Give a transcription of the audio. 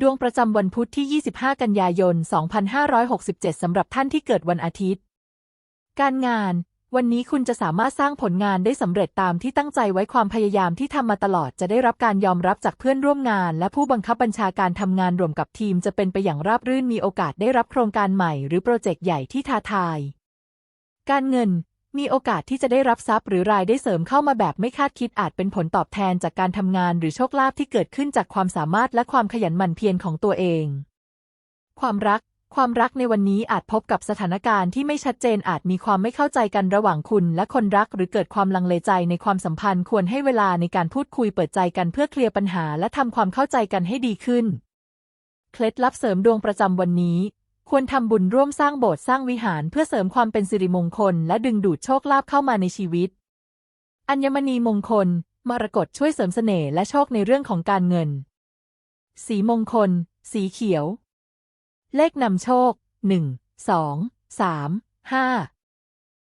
ดวงประจำวันพุธที่ 25 กันยายน 2567 สำหรับท่านที่เกิดวันอาทิตย์ การงาน วันนี้คุณจะสามารถสร้างผลงานได้สำเร็จตามที่ตั้งใจไว้ความพยายามที่ทำมาตลอดจะได้รับการยอมรับจากเพื่อนร่วมงาน และผู้บังคับบัญชาการทำงานรวมกับทีมจะเป็นไปอย่างราบรื่นมีโอกาสได้รับโครงการใหม่ หรือโปรเจกต์ใหญ่ที่ท้าทาย การเงิน มีโอกาสที่จะได้รับทรัพย์หรือรายได้เสริมเข้ามาแบบไม่คาดคิดอาจเป็นผลตอบแทนจากการทำงานหรือโชคลาภที่เกิดขึ้นจากความสามารถและความขยันหมั่นเพียรของตัวเอง ความรัก ความรักในวันนี้อาจพบกับสถานการณ์ที่ไม่ชัดเจนอาจมีความไม่เข้าใจกันระหว่างคุณและคนรักหรือเกิดความลังเลใจในความสัมพันธ์ควรให้เวลาในการพูดคุยเปิดใจกันเพื่อเคลียร์ปัญหาและทำความเข้าใจกันให้ดีขึ้น เคล็ดลับเสริมดวงประจำวันนี้ ควรทำบุญร่วมสร้างโบสถ์สร้างวิหารเพื่อเสริมความเป็นสิริมงคล และดึงดูดโชคลาภเข้ามาในชีวิต อัญมณีมงคล มรกตช่วยเสริมเสน่ห์และโชคในเรื่องของการเงิน สีมงคล สีเขียว เลขนำโชคหนึ่งสองสามห้า